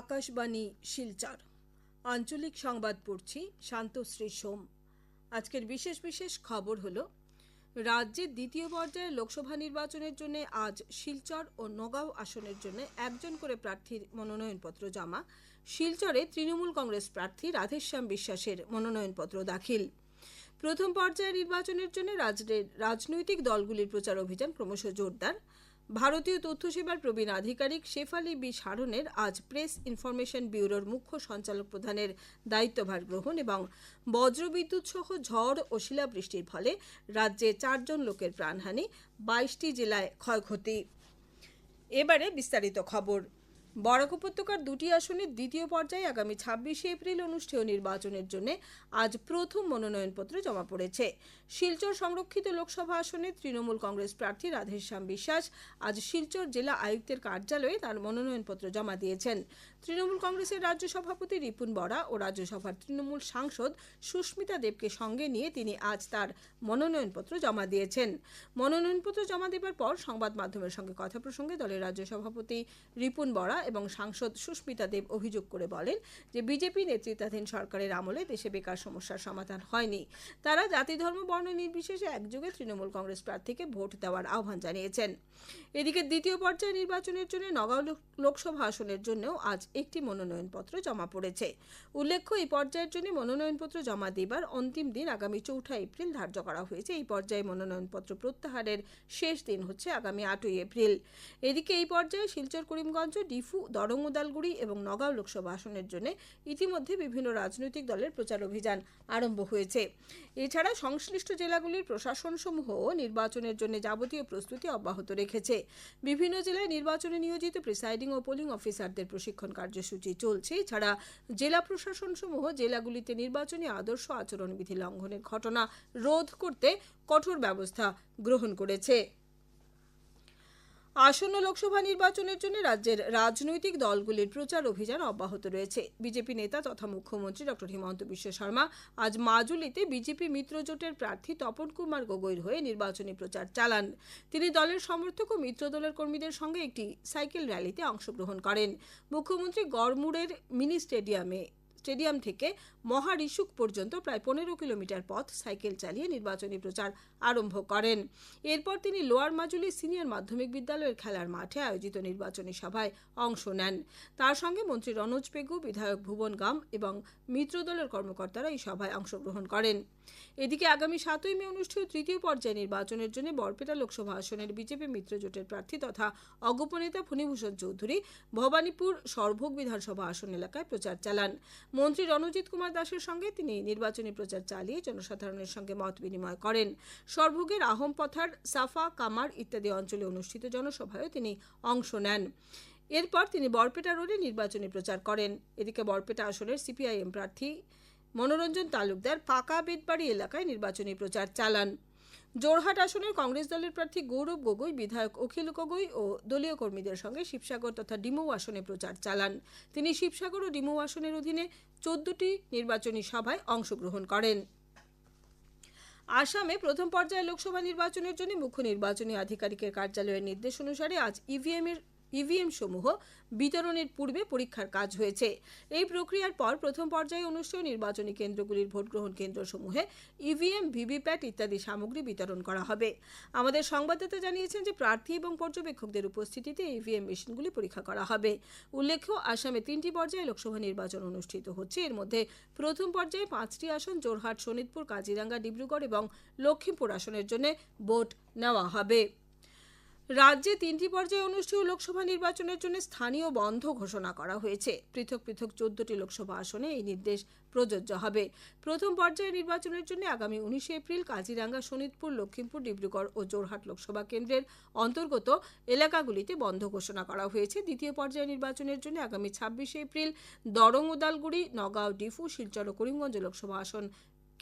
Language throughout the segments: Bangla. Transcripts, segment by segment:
আকাশবাণী, শিলচর। আঞ্চলিক সংবাদ পড়ছি শান্তশ্রী সোম। আজকের বিশেষ বিশেষ খবর হলো, রাজ্যের দ্বিতীয় পর্যায়ের লোকসভা নির্বাচনের জন্য আজ শিলচর ও নগাঁও আসনের জন্য একজন করে প্রার্থীর মনোনয়নপত্র জমা। শিলচরে তৃণমূল কংগ্রেস প্রার্থী রাধেশ্যাম বিশ্বাসের মনোনয়নপত্র দাখিল। প্রথম পর্যায়ের নির্বাচনের জন্য রাজ্যের রাজনৈতিক দলগুলির প্রচার অভিযান ক্রমশ জোরদার। ভারতীয় তথ্যসেবার প্রবীণ আধিকারিক শেফালি বি সারনের আজ প্রেস ইনফরমেশন ব্যুরোর মুখ্য সঞ্চালক প্রধানের দায়িত্বভার গ্রহণ এবং বজ্রবিদ্যুৎ সহ ঝড় ও শিলাবৃষ্টির ফলে রাজ্যে চারজন লোকের প্রাণহানি, বাইশটি জেলায় ক্ষয়ক্ষতি। এবারে বিস্তারিত খবর। বরাক উপত্যকার দুটি আসনের দ্বিতীয় পর্যায়ে আগামী ছাব্বিশে এপ্রিল অনুষ্ঠেয় নির্বাচনের জন্য আজ প্রথম মনোনয়নপত্র জমা পড়েছে। শিলচর সংরক্ষিত লোকসভা আসনে তৃণমূল কংগ্রেস প্রার্থী রাধেশ্যাম বিশ্বাস আজ শিলচর জেলা আয়ুক্তের কার্যালয়ে তার মনোনয়নপত্র জমা দিয়েছেন। তৃণমূল কংগ্রেসের রাজ্য সভাপতি রিপুন বরা ও রাজ্যসভার তৃণমূল সাংসদ সুস্মিতা দেবকে সঙ্গে নিয়ে তিনি আজ তার মনোনয়নপত্র জমা দিয়েছেন। মনোনয়নপত্র জমা দেবার পর সংবাদ মাধ্যমের সঙ্গে কথা প্রসঙ্গে দলের রাজ্য সভাপতি রিপুন বরা এবং সাংসদ সুস্মিতা দেব অভিযোগ করে বলেন যে বিজেপি নেতৃত্বাধীন সরকারের আমলে দেশে বেকার সমস্যার সমাধান হয়নি। তারা জাতি, ধর্ম, বর্ণ নির্বিশেষে একযোগে তৃণমূল কংগ্রেস প্রার্থীকে ভোট দেওয়ার আহ্বান জানিয়েছেন। এদিকে দ্বিতীয় পর্যায়ে নির্বাচনের জন্য নগাঁও লোকসভা আসনের জন্যও আজ একটি মনোনয়নপত্র জমা পড়েছে। উল্লেখ্য, এই পর্যায়ের জন্য মনোনয়নপত্র জমা দেবার অন্তিম দিন আগামী চৌঠা এপ্রিল ধার্য করা হয়েছে। এই পর্যায়ে মনোনয়নপত্র প্রত্যাহারের শেষ দিন হচ্ছে আগামী আটই এপ্রিল। এদিকে এই পর্যায়ে শিলচর, করিমগঞ্জ, ডিফু, দরং, উদালগুড়ি এবং নগাঁও লোকসভা আসনের জন্য ইতিমধ্যে বিভিন্ন রাজনৈতিক দলের প্রচার অভিযান আরম্ভ হয়েছে। এছাড়া সংশ্লিষ্ট জেলাগুলির প্রশাসনসমূহও নির্বাচনের জন্য যাবতীয় প্রস্তুতি অব্যাহত রেখেছে। বিভিন্ন জেলায় নির্বাচনে নিয়োজিত প্রিসাইডিং ও পোলিং অফিসারদের প্রশিক্ষণ কার্যসূচি চলছে। এছাড়া জেলা প্রশাসন সমূহ জেলাগুলিতে নির্বাচনী আদর্শ আচরণবিধি লঙ্ঘনের ঘটনা রোধ করতে কঠোর ব্যবস্থা গ্রহণ করেছে। আসন্ন লোকসভা নির্বাচনের জন্য রাজ্যের রাজনৈতিক দলগুলির প্রচার অভিযান অব্যাহত রয়েছে। বিজেপি নেতা তথা মুখ্যমন্ত্রী ডক্টর হিমন্ত বিশ্ব শর্মা আজ মাজুলিতে বিজেপি মিত্রজোটের প্রার্থী তপন কুমার গগৈর হয়ে নির্বাচনী প্রচার চালান। তিনি দলের সমর্থক ও মিত্র দলের কর্মীদের সঙ্গে একটি সাইকেল র্যালিতে অংশগ্রহণ করেন। মুখ্যমন্ত্রী গড়মুড়ের মিনি স্টেডিয়ামে স্টেডিয়াম থেকে মহারিসুক পর্যন্ত প্রায় পনেরো কিলোমিটার পথ সাইকেল চালিয়ে নির্বাচনী প্রচার আরম্ভ করেন। এরপর তিনি লোয়ার মাজুলি সিনিয়র মাধ্যমিক বিদ্যালয়ের খেলার মাঠে আয়োজিত নির্বাচনী সভায় অংশ নেন। তার সঙ্গে মন্ত্রী রনোজ পেগু, বিধায়ক ভুবন গাম এবং মিত্র দলের কর্মকর্তারা এই সভায় অংশগ্রহণ করেন। এদিকে আগামী সাতই মে অনুষ্ঠেয় তৃতীয় পর্যায়ে নির্বাচনের জন্য বরপেটা লোকসভা আসনের বিজেপি মিত্রজোটের প্রার্থী তথা অগোপনেতা ফণীভূষণ চৌধুরী ভবানীপুর সরভোগ বিধানসভা আসন এলাকায় প্রচার চালান। মন্ত্রী রণজিৎ কুমার দাসের সঙ্গে তিনি নির্বাচনী প্রচার চালিয়ে জনসাধারণের সঙ্গে মত বিনিময় করেন। সরভোগের আহম পথার, সাফা, কামার ইত্যাদি অঞ্চলে অনুষ্ঠিত জনসভায়ও তিনি অংশ নেন। এরপর তিনি বরপেটা রোডে নির্বাচনী প্রচার করেন। এদিকে বরপেটা আসনের সিপিআইএম প্রার্থী মনোরঞ্জন তালুকদার পাকা বেদবাড়ি এলাকায় নির্বাচনী প্রচার চালান। জোরহাট আসনের কংগ্রেস দলের প্রার্থী গৌরব গগৈ, বিধায়ক অখিল গগৈ ও দলীয় কর্মীদের সঙ্গে শিবসাগর তথা ডিমৌ আসনে প্রচার চালান। তিনি শিবসাগর ও ডিমৌ আসনের অধীনে চোদ্দটি নির্বাচনী সভায় অংশগ্রহণ করেন। আসামে প্রথম পর্যায়ে লোকসভা নির্বাচনের জন্য মুখ্য নির্বাচনী আধিকারিকের কার্যালয়ের নির্দেশ অনুসারে আজ ইভিএম এর ইভিএম সমূহ বিতরণের পূর্বে পরীক্ষার কাজ হয়েছে। এই প্রক্রিয়ার পর প্রথম পর্যায়ে অনুষ্ঠেয় নির্বাচনী কেন্দ্রগুলির ভোটগ্রহণ কেন্দ্রসমূহে ইভিএম, ভিভিপ্যাট ইত্যাদি সামগ্রী বিতরণ করা হবে। আমাদের সংবাদদাতা জানিয়েছেন যে প্রার্থী এবং পর্যবেক্ষকদের উপস্থিতিতে ইভিএম মেশিনগুলি পরীক্ষা করা হবে। উল্লেখ্য, আসামে তিনটি পর্যায়ে লোকসভা নির্বাচন অনুষ্ঠিত হচ্ছে। এর মধ্যে প্রথম পর্যায়ে পাঁচটি আসন জোরহাট শোনিতপুর কাজিরাঙ্গা, ডিব্রুগড় এবং লক্ষ্মীপুর আসনের জন্য ভোট নেওয়া হবে। রাজ্যে তিনটি পর্যায়ে অনুষ্ঠেয় লোকসভা নির্বাচনের জন্য স্থানীয় বন্ধ ঘোষণা করা হয়েছে। পৃথক পৃথক চোদ্দটি লোকসভা আসনে এই নির্দেশ প্রযোজ্য হবে। প্রথম পর্যায়ে নির্বাচনের জন্য আগামী উনিশে এপ্রিল কাজিরাঙ্গা শোনিতপুর লক্ষ্মীমপুর ডিব্রুগড় ও জোরহাট লোকসভা কেন্দ্রের অন্তর্গত এলাকাগুলিতে বন্ধ ঘোষণা করা হয়েছে। দ্বিতীয় পর্যায়ে নির্বাচনের জন্য আগামী ছাব্বিশে এপ্রিল দরং, উদালগুড়ি, নগাঁও, ডিফু, শিলচর ও করিমগঞ্জ লোকসভা আসন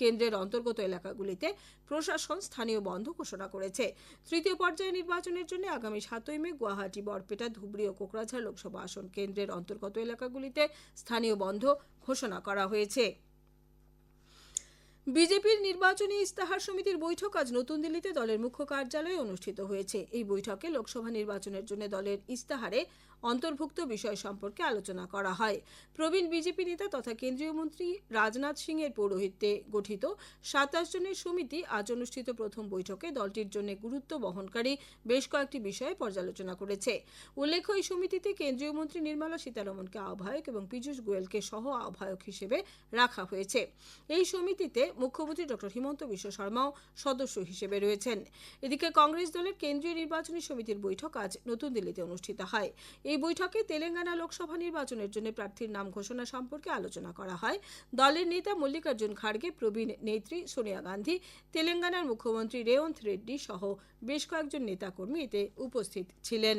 কেন্দ্রের অন্তর্গত এলাকাগুলিতে প্রশাসন স্থানীয় বন্ধ ঘোষণা করেছে। তৃতীয় পর্যায়ে নির্বাচনের জন্য আগামী সাতই মে গুয়াহাটি, বরপেটা, ধুবড়ী ও কোকরাঝাড় লোকসভা আসন কেন্দ্রের অন্তর্গত এলাকাগুলিতে স্থানীয় বন্ধ ঘোষণা করা হয়েছে। বিজেপির নির্বাচনী ইস্তাহার সমিতির বৈঠক আজ নতুন দিল্লিতে দলের মুখ্য কার্যালয়ে অনুষ্ঠিত হয়েছে। এই বৈঠকে লোকসভা নির্বাচনের জন্য দলের ইস্তাহারে অন্তর্ভুক্ত বিষয় সম্পর্কে আলোচনা করা হয়। প্রবীণ বিজেপি নেতা তথা কেন্দ্রীয় মন্ত্রী রাজনাথ সিং এর পৌরোহিত্যে গঠিত সাতাশ জনের সমিতি আজ অনুষ্ঠিত প্রথম বৈঠকে দলটির জন্য গুরুত্ব বহনকারী বেশ কয়েকটি বিষয়ে পর্যালোচনা করেছে। উল্লেখ্য, এই সমিতিতে কেন্দ্রীয় মন্ত্রী নির্মলা সীতারমনকে আহ্বায়ক এবং পীযূষ গোয়েলকে সহ আহ্বায়ক হিসেবে রাখা হয়েছে। এই সমিতিতে মুখ্যমন্ত্রী ডক্টর হিমন্ত বিশ্ব শর্মাও সদস্য হিসেবে রয়েছেন। এদিকে কংগ্রেস দলের কেন্দ্রীয় নির্বাচনী সমিতির বৈঠক আজ নতুন দিল্লিতে অনুষ্ঠিত হয়। এই বৈঠকে তেলেঙ্গানা লোকসভা নির্বাচনের জন্য প্রার্থীর নাম ঘোষণা সম্পর্কে আলোচনা করা হয়। দলের নেতা মল্লিকার্জুন খাড়গে প্রবীণ নেত্রী সোনিয়া গান্ধী, তেলেঙ্গানার মুখ্যমন্ত্রী রেওন্থ রেড্ডি সহ বেশ কয়েকজন নেতাকর্মী এতে উপস্থিত ছিলেন।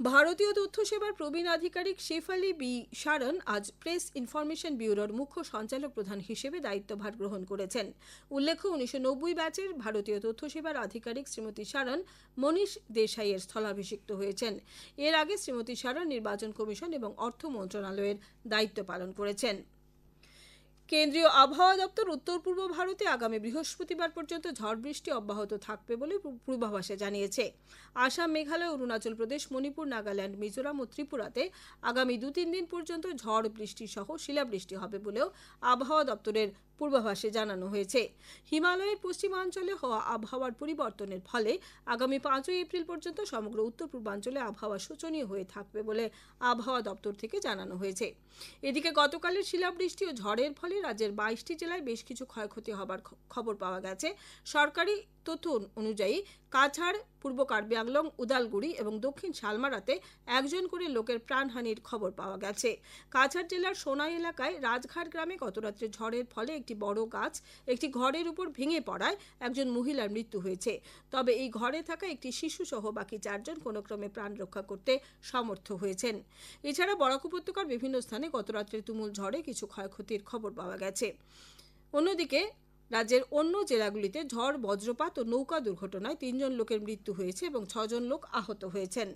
ভারতীয় তথ্য সেবার প্রবীণ আধিকারিক শেফালি বি সারন আজ প্রেস ইনফরমেশন ব্যুরোর মুখ্য সঞ্চালক প্রধান হিসেবে দায়িত্বভার গ্রহণ করেছেন। উল্লেখ্য, উনিশশো নব্বই ব্যাচের ভারতীয় তথ্য সেবার আধিকারিক শ্রীমতী সারন মনীষ দেশাইয়ের স্থলাভিষিক্ত হয়েছেন। এর আগে শ্রীমতী সারন নির্বাচন কমিশন এবং অর্থ মন্ত্রণালয়ের দায়িত্ব পালন করেছেন। কেন্দ্রীয় আবহাওয়া দপ্তর উত্তর পূর্ব ভারতে আগামী বৃহস্পতিবার পর্যন্ত ঝড় বৃষ্টি অব্যাহত থাকবে বলে পূর্বাভাসে জানিয়েছে। আসাম, মেঘালয়, অরুণাচল প্রদেশ, মণিপুর, নাগাল্যান্ড, মিজোরাম ও ত্রিপুরাতে আগামী দু তিন দিন পর্যন্ত ঝড়, বৃষ্টি সহ শিলাবৃষ্টি হবে বলেও আবহাওয়া দপ্তরের পূর্বাভাসে জানানো হয়েছে। হিমালয়ের পশ্চিমাঞ্চলে হওয়া আবহাওয়ার পরিবর্তনের ফলে আগামী পাঁচই এপ্রিল পর্যন্ত সমগ্র উত্তর পূর্বাঞ্চলে আবহাওয়া শোচনীয় হয়ে থাকবে বলে আবহাওয়া দপ্তর থেকে জানানো হয়েছে। এদিকে গতকালের শিলাবৃষ্টি ও ঝড়ের ফলে রাজ্যের বাইশটি জেলায় বেশ কিছু ক্ষয়ক্ষতি হবার খবর পাওয়া গেছে। সরকারি তথ্য অনুযায়ী কাছাড়, পূর্ব কার্বি আংলং উদালগুড়ি এবং দক্ষিণ শালমারাতে একজন করে লোকের প্রাণহানির খবর পাওয়া গেছে। কাছাড় জেলার সোনাই এলাকায় রাজঘাট গ্রামে গতরাত্রে ঝড়ের ফলে একটি বড় গাছ একটি ঘরের উপর ভেঙে পড়ায় একজন মহিলার মৃত্যু হয়েছে। তবে এই ঘরে থাকা একটি শিশু সহ বাকি চারজন কোনো ক্রমে প্রাণ রক্ষা করতে সমর্থ হয়েছেন। এছাড়া বরাক উপত্যকার বিভিন্ন স্থানে গতরাত্রে তুমুল ঝড়ে কিছু ক্ষয়ক্ষতির খবর পাওয়া গেছে। অন্যদিকে রাজ্যের অন্য জেলাগুলিতে ঝড়, বজ্রপাত ও নৌকা দুর্ঘটনায় তিনজন লোকের মৃত্যু হয়েছে এবং ছজন লোক আহত হয়েছেন।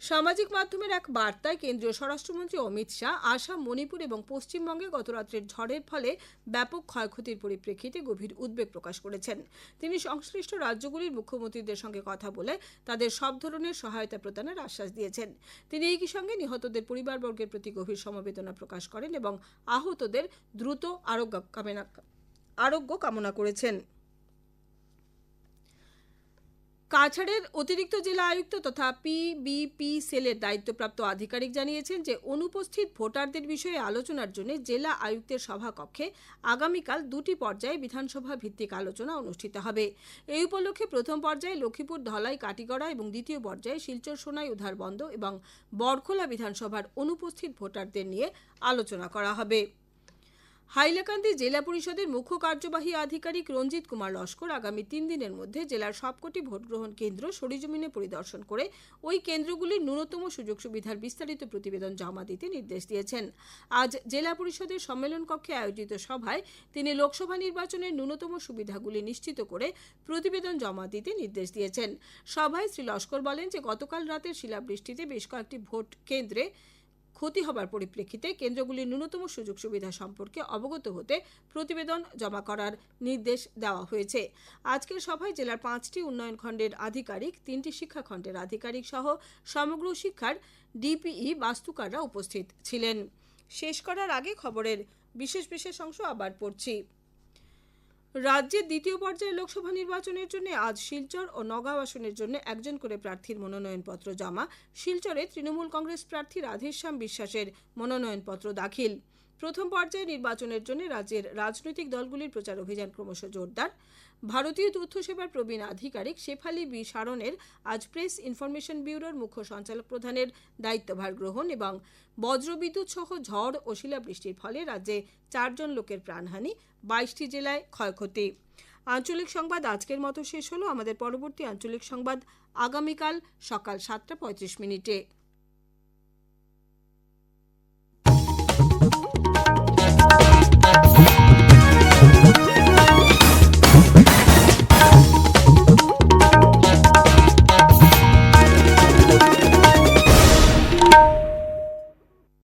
সামাজিক মাধ্যমের এক বার্তায় কেন্দ্রীয় স্বরাষ্ট্রমন্ত্রী অমিত শাহ আসাম, মণিপুর এবং পশ্চিমবঙ্গে গতরাত্রের ঝড়ের ফলে ব্যাপক ক্ষয়ক্ষতির পরিপ্রেক্ষিতে গভীর উদ্বেগ প্রকাশ করেছেন। তিনি সংশ্লিষ্ট রাজ্যগুলির মুখ্যমন্ত্রীদের সঙ্গে কথা বলে তাদের সব ধরনের সহায়তা প্রদানের আশ্বাস দিয়েছেন। তিনি একই সঙ্গে নিহতদের পরিবারবর্গের প্রতি গভীর সমবেদনা প্রকাশ করেন এবং আহতদের দ্রুত আরোগ্য কামনা আরোগ্য কামনা করেছেন। কাছাড়ের অতিরিক্ত জেলা আয়ুক্ত তথা পিবিপি সেলের দায়িত্বপ্রাপ্ত আধিকারিক জানিয়েছেন যে, অনুপস্থিত ভোটারদের বিষয়ে আলোচনার জন্য জেলা আয়ুক্তের সভাকক্ষে আগামীকাল দুটি পর্যায়ে বিধানসভা ভিত্তিক আলোচনা অনুষ্ঠিত হবে। এই উপলক্ষে প্রথম পর্যায়ে লক্ষ্মীপুর, ধলাই, কাটিগড়া এবং দ্বিতীয় পর্যায়ে শিলচর, সোনাই, উধারবন্দ এবং বরখোলা বিধানসভার অনুপস্থিত ভোটারদের নিয়ে আলোচনা করা হবে। হাইলাকান্দি জেলা পরিষদের মুখ্য কার্যবাহী আধিকারিক রঞ্জিত কুমার লস্কর আগামী তিন দিনের মধ্যে জেলার সবকটি ভোটগ্রহণ কেন্দ্র সরিজমিনে পরিদর্শন করে ওই কেন্দ্রগুলির ন্যূনতম সুযোগ সুবিধার বিস্তারিত প্রতিবেদন জমা দিতে নির্দেশ দিয়েছেন। আজ জেলা পরিষদের সম্মেলন কক্ষে আয়োজিত সভায় তিনি লোকসভা নির্বাচনের ন্যূনতম সুবিধাগুলি নিশ্চিত করে প্রতিবেদন জমা দিতে নির্দেশ দিয়েছেন। সভায় শ্রী লস্কর বলেন যে গতকাল রাতের শিলাবৃষ্টিতে বেশ কয়েকটি ভোট কেন্দ্রে ক্ষতি হবার পরিপ্রেক্ষিতে কেন্দ্রগুলির ন্যূনতম সুযোগ সুবিধা সম্পর্কে অবগত হতে প্রতিবেদন জমা করার নির্দেশ দেওয়া হয়েছে। আজকের সভায় জেলার পাঁচটি উন্নয়ন খণ্ডের আধিকারিক, তিনটি শিক্ষাখণ্ডের আধিকারিক সহ সমগ্র শিক্ষার ডিপিই বাস্তুকাররা উপস্থিত ছিলেন। শেষ করার আগে খবরের বিশেষ বিশেষ অংশ আবার পড়ছি। রাজ্যের দ্বিতীয় পর্যায়ে লোকসভা নির্বাচনের জন্য আজ শিলচর ও নগাঁও আসনের জন্য একজন করে প্রার্থীর মনোনয়নপত্র জমা। শিলচরে তৃণমূল কংগ্রেস প্রার্থী রাধেশ্যাম বিশ্বাসের মনোনয়নপত্র দাখিল। প্রথম পর্যায়ে নির্বাচনের জন্য রাজ্যের রাজনৈতিক দলগুলির প্রচার অভিযান ক্রমশ জোরদার। ভারতীয় তথ্য সেবার প্রবীণ আধিকারিক শেফালি বি. সারনের আজ প্রেস ইনফরমেশন ব্যুরোর মুখ্য সঞ্চালক প্রধানের দায়িত্বভার গ্রহণ এবং বজ্রবিদ্যুৎ সহ ঝড় ও শিলাবৃষ্টির ফলে রাজ্যে চারজন লোকের প্রাণহানি, বাইশটি জেলায় ক্ষয়ক্ষতি। আঞ্চলিক সংবাদ আজকের মতো শেষ হলো। আমাদের পরবর্তী আঞ্চলিক সংবাদ আগামীকাল সকাল সাতটা পঁয়ত্রিশ মিনিটে।